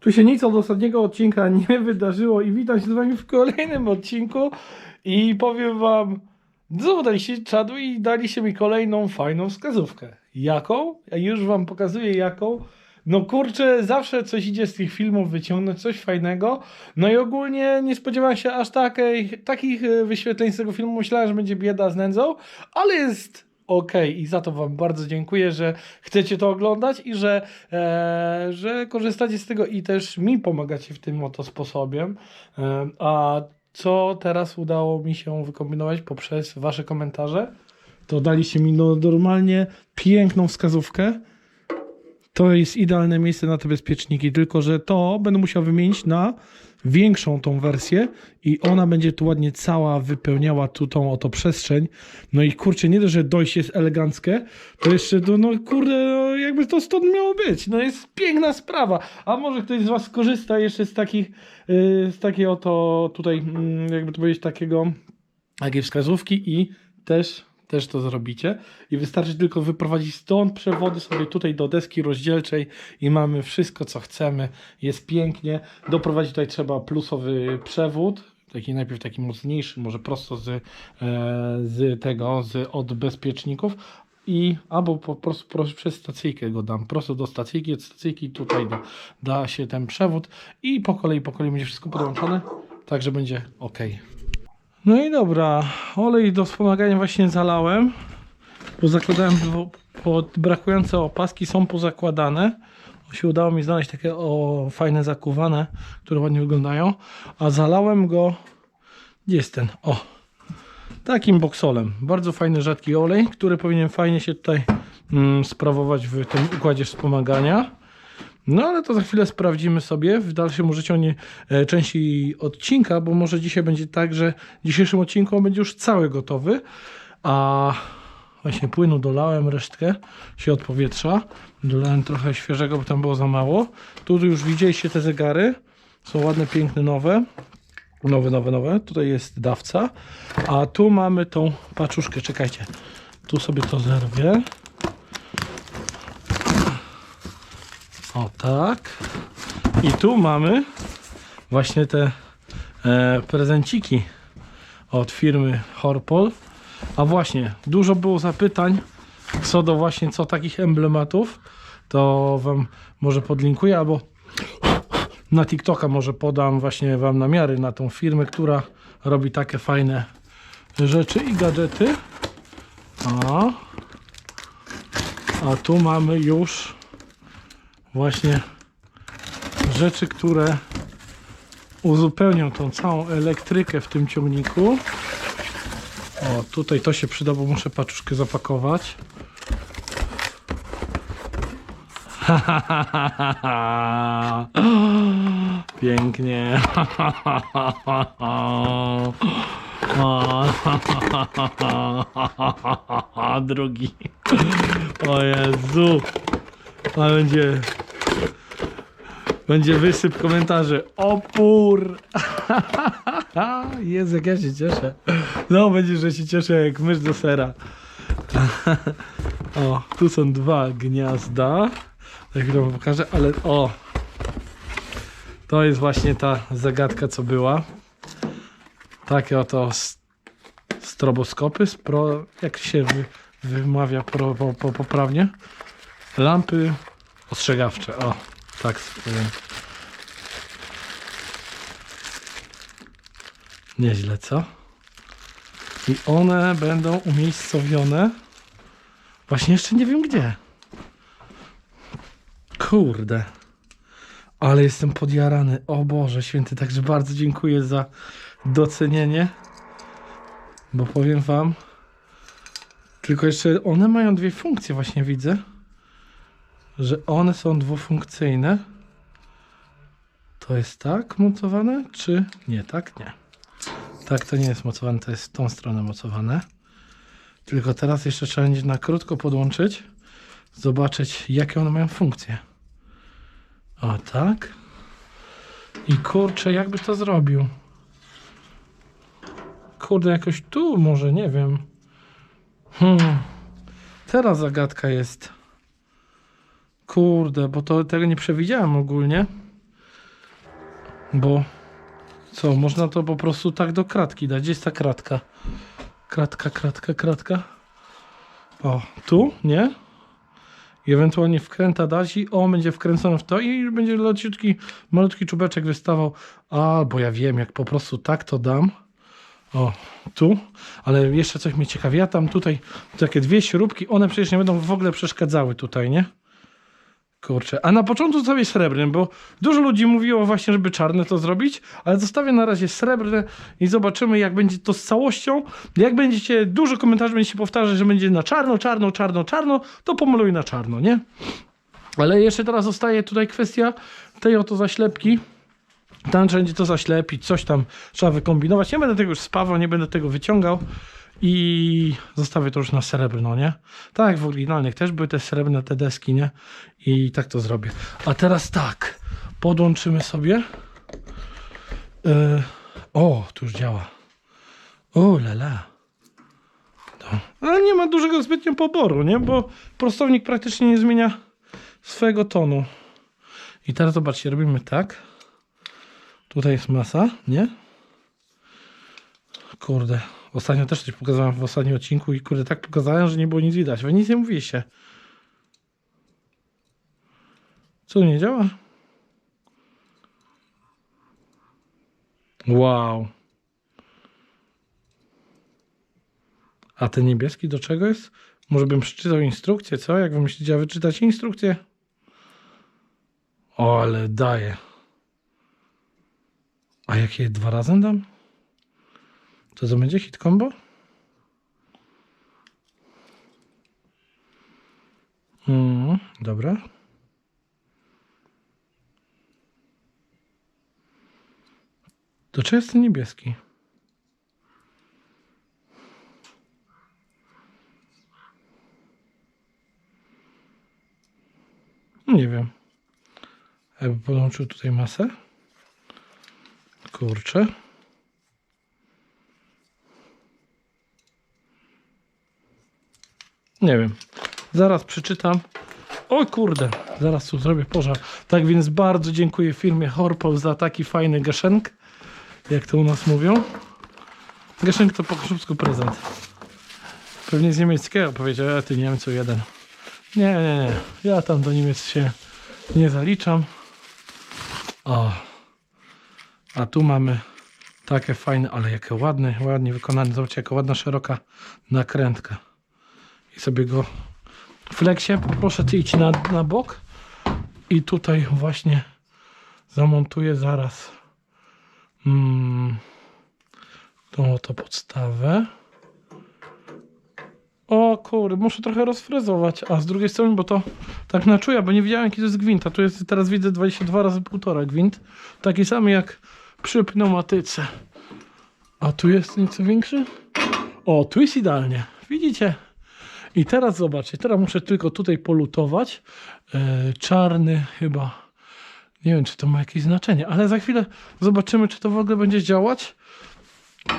Tu się nic od ostatniego odcinka nie wydarzyło i witam się z wami w kolejnym odcinku i powiem wam, znowu daliście czadu i daliście mi kolejną fajną wskazówkę. Jaką? Ja już wam pokazuję jaką. No kurczę, zawsze coś idzie z tych filmów wyciągnąć, coś fajnego. No i ogólnie nie spodziewałem się aż takiej, takich e, wyświetleń z tego filmu. Myślałem, że będzie bieda z nędzą, ale jest okej i za to wam bardzo dziękuję, że chcecie to oglądać i że, e, że korzystacie z tego i też mi pomagacie w tym oto sposobem. E, a co teraz udało mi się wykombinować poprzez wasze komentarze, to daliście mi no, normalnie piękną wskazówkę. To jest idealne miejsce na te bezpieczniki, tylko że to będę musiał wymienić na większą tą wersję i ona będzie tu ładnie cała wypełniała tu tą oto przestrzeń. No i kurczę, nie dość, że dojście jest eleganckie, to jeszcze to, no kurde, no, jakby to stąd miało być. No jest piękna sprawa. A może ktoś z was skorzysta jeszcze z takich, yy, z takiej oto tutaj, mm, jakby to powiedzieć, takiego, takiej wskazówki i też też to zrobicie. I wystarczy tylko wyprowadzić stąd przewody sobie tutaj do deski rozdzielczej i mamy wszystko co chcemy, jest pięknie, doprowadzić tutaj trzeba plusowy przewód, taki najpierw taki mocniejszy, może prosto z, e, z tego, z od bezpieczników. I albo po prostu prosto przez stacyjkę go dam, prosto do stacyjki, od stacyjki tutaj da, da się ten przewód. I po kolei, po kolei będzie wszystko podłączone, także będzie ok. No i dobra, olej do wspomagania właśnie zalałem, bo zakładałem, bo pod brakujące opaski są pozakładane. Się udało mi znaleźć takie o, fajne zakuwane, które ładnie wyglądają, a zalałem go, gdzie jest ten, o, takim boksolem. Bardzo fajny, rzadki olej, który powinien fajnie się tutaj mm, sprawować w tym układzie wspomagania. No ale to za chwilę sprawdzimy sobie w dalszym użyciu e, części odcinka, bo może dzisiaj będzie tak, że w dzisiejszym odcinku on będzie już cały gotowy, a właśnie płynu dolałem resztkę, się od powietrza, dolałem trochę świeżego, bo tam było za mało. Tu już widzieliście te zegary, są ładne, piękne, nowe. Nowe, nowe, nowe. Tutaj jest dawca, a tu mamy tą paczuszkę, czekajcie. Tu sobie to zerwię. O tak. I tu mamy właśnie te e, prezenciki od firmy Horpol. A właśnie, dużo było zapytań co do właśnie co takich emblematów. To wam może podlinkuję albo na TikToka może podam właśnie wam namiary na tą firmę, która robi takie fajne rzeczy i gadżety. A, a tu mamy już właśnie rzeczy, które uzupełnią tą całą elektrykę w tym ciągniku. O, tutaj to się przyda, bo muszę paczuszkę zapakować. Pięknie. Drugi. O Jezu. A będzie. Będzie wysyp komentarzy. Opór! Jezu, jak ja się cieszę. No, będzie, że się cieszę jak mysz do sera. O, tu są dwa gniazda. Tak wam pokażę, ale o. To jest właśnie ta zagadka, co była. Takie oto stroboskopy. Spro, jak się wy, wymawia po, poprawnie? Lampy ostrzegawcze. O, tak powiem. Nieźle, co? I one będą umiejscowione. Właśnie jeszcze nie wiem gdzie. Kurde. Ale jestem podjarany. O Boże święty, także bardzo dziękuję za docenienie. Bo powiem wam, tylko jeszcze one mają dwie funkcje właśnie widzę. Że one są dwufunkcyjne. To jest tak mocowane, czy nie? Tak, nie. Tak to nie jest mocowane, to jest w tą stronę mocowane. Tylko teraz jeszcze trzeba będzie na krótko podłączyć. Zobaczyć jakie one mają funkcje. O tak. I kurczę, jakby to zrobił. Kurde, jakoś tu może, nie wiem. Hmm. Teraz zagadka jest. Kurde, bo to tego nie przewidziałem ogólnie. Bo co, można to po prostu tak do kratki dać. Gdzie jest ta kratka? Kratka, kratka, kratka. O, tu, nie? I ewentualnie wkręta dać i on będzie wkręcony w to i będzie leciutki, malutki czubeczek wystawał. Albo ja wiem, jak po prostu tak to dam. O, tu. Ale jeszcze coś mnie ciekawi. Ja tam tutaj takie dwie śrubki, one przecież nie będą w ogóle przeszkadzały tutaj, nie? Kurczę, a na początku zostawię srebrnym, bo dużo ludzi mówiło właśnie, żeby czarne to zrobić, ale zostawię na razie srebrne i zobaczymy jak będzie to z całością. Jak będziecie, dużo komentarzy będzie się powtarzać, że będzie na czarno, czarno, czarno, czarno, to pomaluj na czarno, nie? Ale jeszcze teraz zostaje tutaj kwestia tej oto zaślepki. Tam trzeba będzie to zaślepić, coś tam trzeba wykombinować. Nie będę tego już spawał, nie będę tego wyciągał i zostawię to już na srebrno, nie? Tak jak w oryginalnych też były te srebrne te deski, nie? I tak to zrobię. A teraz tak, podłączymy sobie. Yy, o, tu już działa. O, lala. No. Ale nie ma dużego zbytnio poboru, nie? Bo prostownik praktycznie nie zmienia swojego tonu. I teraz zobaczcie, robimy tak. Tutaj jest masa, nie? Kurde. Ostatnio też coś pokazałem w ostatnim odcinku i kurde tak pokazałem, że nie było nic widać. Wy nic nie mówiliście. Co nie działa? Wow. A ten niebieski do czego jest? Może bym przeczytał instrukcję, co? Jak wy myślicie, a wyczytać instrukcję? O, ale daje. A jak je dwa razy dam? To to będzie hit combo? Mm, dobra. Do czego jest ten niebieski? Nie wiem. Jakby podłączył tutaj masę. Kurczę. Nie wiem. Zaraz przeczytam. Oj kurde, zaraz tu zrobię pożar. Tak więc bardzo dziękuję firmie Horpol za taki fajny gaszenk. Jak to u nas mówią. Gaszenk to po krzywsku prezent. Pewnie z niemieckiego powiedział, a ty Niemcu jeden. Nie, nie, nie. Ja tam do Niemiec się nie zaliczam. O. A tu mamy takie fajne, ale jakie ładne, ładnie wykonane. Zobaczcie, jaka ładna, szeroka nakrętka. I sobie go flexie poproszę ty idź na, na bok i tutaj właśnie zamontuję zaraz mm, tą oto podstawę. O kurde, muszę trochę rozfrezować. A z drugiej strony, bo to tak na czuja, bo nie wiedziałem jaki to jest gwint. A tu jest, teraz widzę 22 razy 1,5 gwint. Taki sam jak przy pneumatyce. A tu jest nieco większy? O, tu jest idealnie. Widzicie? I teraz zobaczcie, teraz muszę tylko tutaj polutować. E, czarny chyba. Nie wiem, czy to ma jakieś znaczenie, ale za chwilę zobaczymy, czy to w ogóle będzie działać.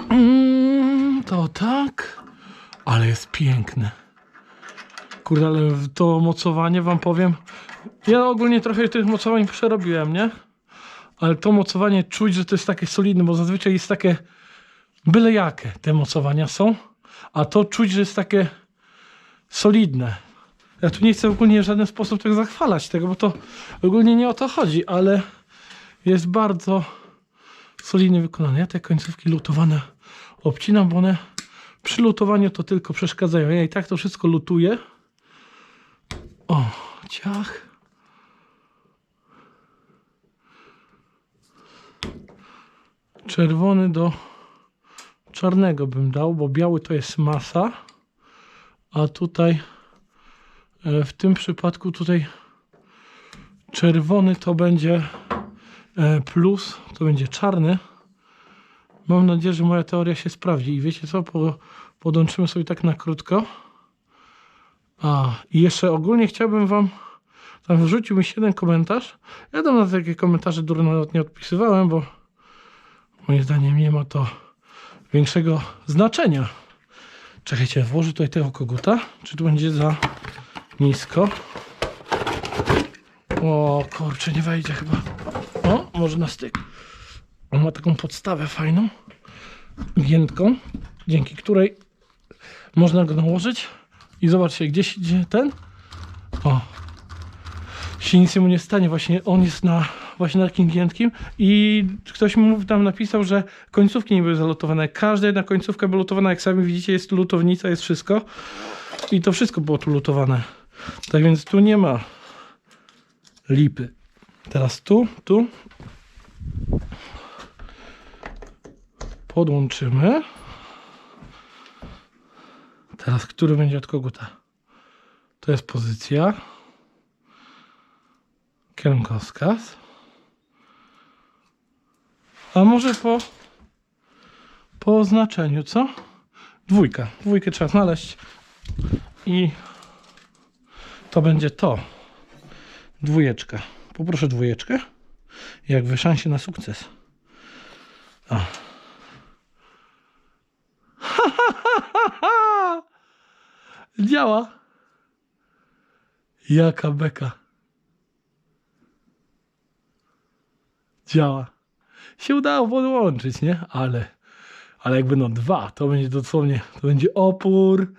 Mm, to tak. Ale jest piękne. Kurde, ale to mocowanie wam powiem. Ja ogólnie trochę tych mocowań przerobiłem, nie? Ale to mocowanie czuć, że to jest takie solidne, bo zazwyczaj jest takie byle jakie te mocowania są. A to czuć, że jest takie solidne. Ja tu nie chcę ogólnie w żaden sposób tego zachwalać, tego, bo to ogólnie nie o to chodzi, ale jest bardzo solidnie wykonane. Ja te końcówki lutowane obcinam, bo one przy lutowaniu to tylko przeszkadzają. Ja i tak to wszystko lutuję. O, ciach. Czerwony do czarnego bym dał, bo biały to jest masa. A tutaj e, w tym przypadku tutaj czerwony to będzie e, plus, to będzie czarny. Mam nadzieję, że moja teoria się sprawdzi. I wiecie co? Po, podłączymy sobie tak na krótko. A, i jeszcze ogólnie chciałbym wam tam wrzucił mi jeden komentarz. Ja tam na takie komentarze durno nawet nie odpisywałem, bo moim zdaniem nie ma to większego znaczenia. Czekajcie, włożę tutaj tego koguta. Czy tu będzie za nisko? O kurczę, nie wejdzie chyba. O, może na styk. On ma taką podstawę fajną, giętką, dzięki której można go nałożyć i zobaczcie, gdzieś idzie ten. O, się nic mu nie stanie, właśnie on jest na właśnie na takim giętkim i ktoś mi tam napisał, że końcówki nie były zalutowane. Każda jedna końcówka była lutowana, jak sami widzicie, jest lutownica, jest wszystko i to wszystko było tu lutowane. Tak więc tu nie ma lipy. Teraz tu, tu podłączymy. Teraz, który będzie od koguta? To jest pozycja. Kierunkowskaz. A może po, po oznaczeniu, co? Dwójka. Dwójkę trzeba znaleźć. I to będzie to. Dwójeczka. Poproszę dwójeczkę. Jak wy szansie na sukces. A. Działa. Jaka beka. Działa. Się udało podłączyć, nie? Ale, ale jak będą dwa, to będzie dosłownie, to będzie opór.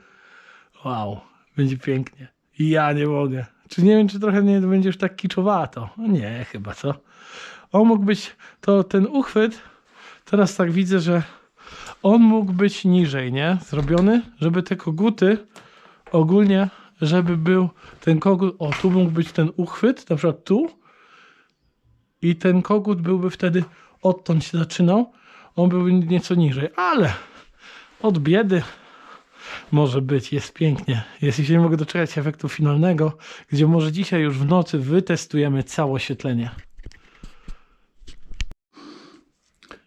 Wow, będzie pięknie. I ja nie mogę. Czy nie wiem, czy trochę nie będzie już tak kiczowato? No nie, chyba co? On mógł być, to ten uchwyt, teraz tak widzę, że on mógł być niżej, nie? Zrobiony, żeby te koguty ogólnie, żeby był ten kogut, o tu mógł być ten uchwyt, na przykład tu i ten kogut byłby wtedy odtąd się zaczynał, on byłby nieco niżej, ale od biedy może być, jest pięknie. Jeśli nie mogę doczekać efektu finalnego, gdzie może dzisiaj już w nocy wytestujemy całe oświetlenie.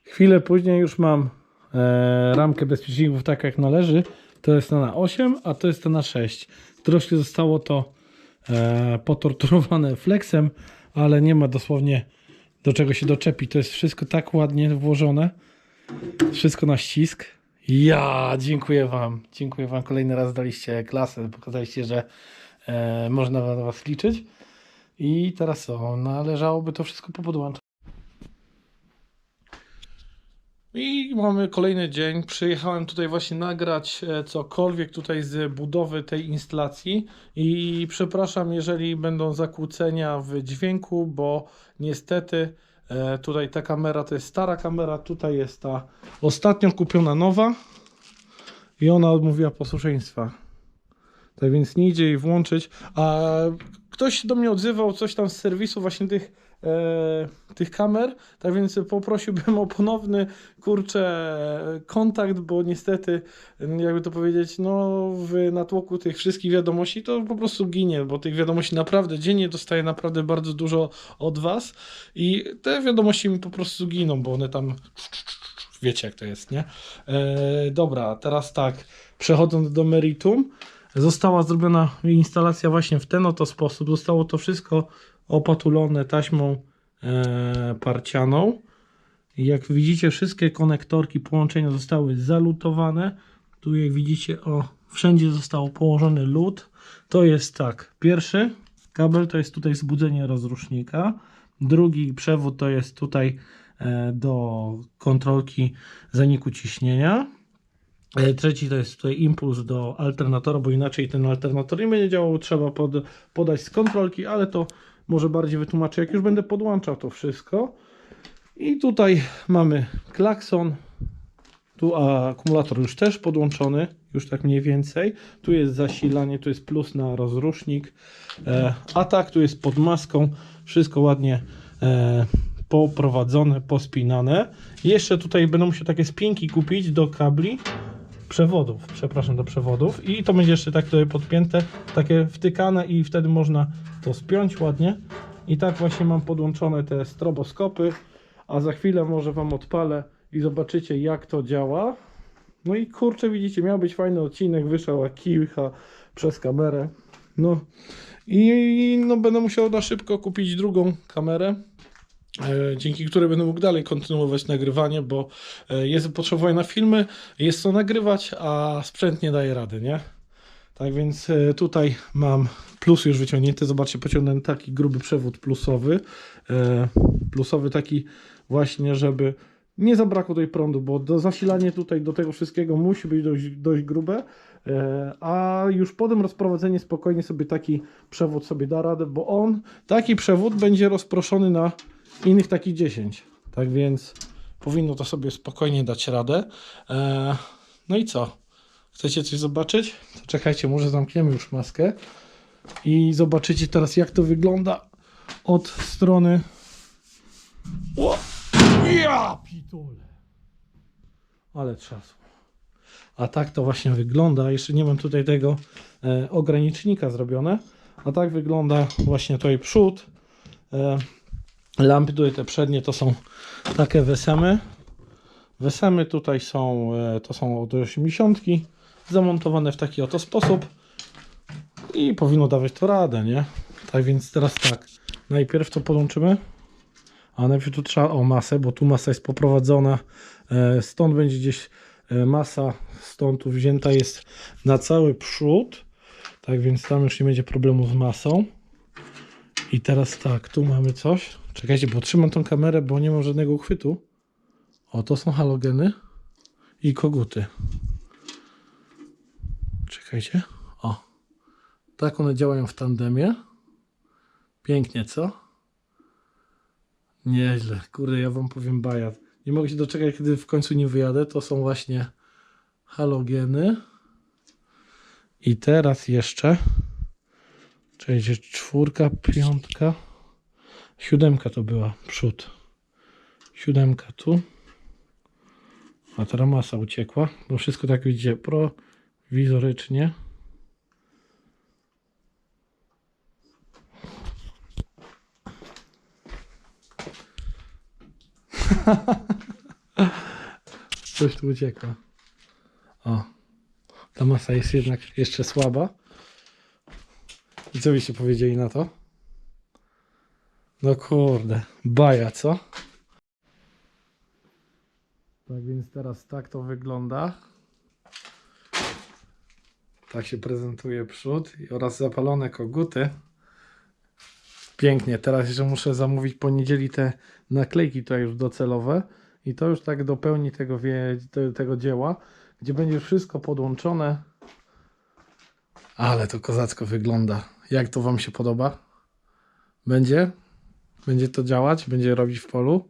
Chwilę później już mam e, ramkę bezpieczników tak jak należy. To jest na 8, a to jest na 6. Troszkę zostało to e, potorturowane flexem, ale nie ma dosłownie do czego się doczepi. To jest wszystko tak ładnie włożone. Wszystko na ścisk. Ja, dziękuję Wam. Dziękuję Wam. Kolejny raz daliście klasę. Pokazaliście, że e, można na Was liczyć. I teraz co? Należałoby to wszystko popodłączać. I mamy kolejny dzień. Przyjechałem tutaj właśnie nagrać e, cokolwiek tutaj z budowy tej instalacji. I przepraszam, jeżeli będą zakłócenia w dźwięku, bo niestety e, tutaj ta kamera to jest stara kamera, tutaj jest ta ostatnio kupiona nowa i ona odmówiła posłuszeństwa. Tak więc nie idzie jej włączyć. A ktoś się do mnie odzywał, coś tam z serwisu właśnie tych, e, tych kamer, tak więc poprosiłbym o ponowny, kurczę, kontakt, bo niestety, jakby to powiedzieć, no w natłoku tych wszystkich wiadomości to po prostu ginie, bo tych wiadomości naprawdę dziennie dostaję naprawdę bardzo dużo od Was i te wiadomości mi po prostu giną, bo one tam wiecie jak to jest, nie? E, dobra, teraz tak, przechodząc do meritum, została zrobiona instalacja właśnie w ten oto sposób. Zostało to wszystko opatulone taśmą e, parcianą. Jak widzicie, wszystkie konektorki połączenia zostały zalutowane. Tu jak widzicie, o, wszędzie został położony lód. To jest tak, pierwszy kabel to jest tutaj wzbudzenie rozrusznika. Drugi przewód to jest tutaj e, do kontrolki zaniku ciśnienia. E, Trzeci to jest tutaj impuls do alternatora, bo inaczej ten alternator nie będzie działał. Trzeba pod, podać z kontrolki, ale to może bardziej wytłumaczę, jak już będę podłączał to wszystko. I tutaj mamy klakson. Tu akumulator już też podłączony, już tak mniej więcej. Tu jest zasilanie, tu jest plus na rozrusznik. E, a tak, tu jest pod maską. Wszystko ładnie e, poprowadzone, pospinane. Jeszcze tutaj będą musiał takie spinki kupić do kabli przewodów, przepraszam, do przewodów i to będzie jeszcze tak tutaj podpięte, takie wtykane i wtedy można to spiąć ładnie i tak właśnie mam podłączone te stroboskopy, a za chwilę może Wam odpalę i zobaczycie jak to działa. No i kurczę, widzicie, miał być fajny odcinek, wyszła kicha przez kamerę. No i no, będę musiał na szybko kupić drugą kamerę, dzięki której będę mógł dalej kontynuować nagrywanie, bo e, jest zapotrzebowanie na filmy, jest co nagrywać, a sprzęt nie daje rady, nie? Tak więc e, tutaj mam plus już wyciągnięty. Zobaczcie, pociągnę taki gruby przewód plusowy. E, Plusowy taki właśnie, żeby nie zabrakło tutaj prądu, bo do zasilanie tutaj do tego wszystkiego musi być dość, dość grube, e, a już potem rozprowadzenie spokojnie sobie taki przewód sobie da radę, bo on, taki przewód będzie rozproszony na innych takich 10. Tak więc powinno to sobie spokojnie dać radę. E, no i co? Chcecie coś zobaczyć? To czekajcie, może zamkniemy już maskę i zobaczycie teraz jak to wygląda od strony o! Ja pitole. Ale trzasło. A tak to właśnie wygląda. Jeszcze nie mam tutaj tego e, ogranicznika zrobione. A tak wygląda właśnie tutaj przód. E, lampy tutaj te przednie to są takie wesemy. Wesemy tutaj są, e, to są od 80 zamontowane w taki oto sposób. I powinno dawać to radę, nie? Tak więc teraz tak, najpierw to podłączymy, a najpierw tu trzeba o masę, bo tu masa jest poprowadzona, e, stąd będzie gdzieś e, masa, stąd tu wzięta jest na cały przód, tak więc tam już nie będzie problemu z masą. I teraz tak, tu mamy coś, czekajcie, bo trzymam tą kamerę, bo nie mam żadnego uchwytu. O, to są halogeny i koguty. Czekajcie, o. Tak one działają w tandemie. Pięknie, co? Nieźle. Kurde, ja wam powiem baja. Nie mogę się doczekać, kiedy w końcu nie wyjadę. To są właśnie halogeny. I teraz jeszcze. Czekajcie, czwórka, piątka. Siódemka to była przód. Siódemka tu. A teraz masa uciekła. Bo wszystko tak widzicie prowizorycznie. Coś tu ucieka. O. Ta masa jest jednak jeszcze słaba. I co byście powiedzieli na to? No kurde, baja, co? Tak więc teraz tak to wygląda. Tak się prezentuje przód oraz zapalone koguty. Pięknie. Teraz jeszcze muszę zamówić po niedzieli te naklejki tutaj już docelowe i to już tak dopełni tego, wie, te, tego dzieła, gdzie będzie wszystko podłączone. Ale to kozacko wygląda. Jak to Wam się podoba? Będzie? Będzie to działać? Będzie robić w polu?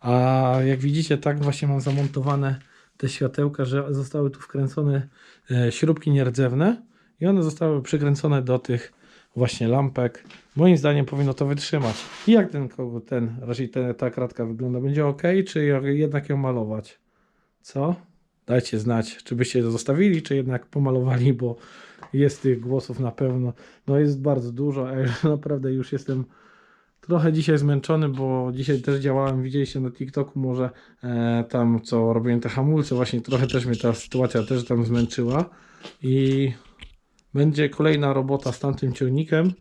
A jak widzicie, tak właśnie mam zamontowane te światełka, że zostały tu wkręcone e, śrubki nierdzewne i one zostały przykręcone do tych właśnie lampek. Moim zdaniem powinno to wytrzymać. I jak ten ten, raczej ten, ta kratka wygląda? Będzie ok, czy jednak ją malować? Co? Dajcie znać, czy byście to zostawili, czy jednak pomalowali, bo jest tych głosów na pewno. No jest bardzo dużo, a ja naprawdę już jestem trochę dzisiaj zmęczony, bo dzisiaj też działałem, widzieliście na TikToku może e, tam co robiłem te hamulce, właśnie trochę też mnie ta sytuacja też tam zmęczyła i będzie kolejna robota z tamtym ciągnikiem.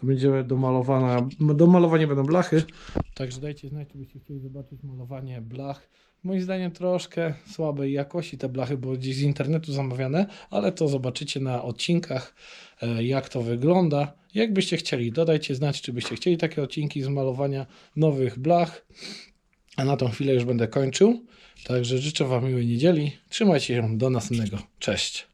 To będzie domalowana, do malowania będą blachy. Także dajcie znać, czy byście chcieli zobaczyć malowanie blach. Moim zdaniem troszkę słabej jakości te blachy, bo gdzieś z internetu zamawiane, ale to zobaczycie na odcinkach, e, jak to wygląda. Jakbyście chcieli, dodajcie znać, czy byście chcieli takie odcinki z malowania nowych blach. A na tą chwilę już będę kończył. Także życzę Wam miłej niedzieli. Trzymajcie się do następnego. Cześć.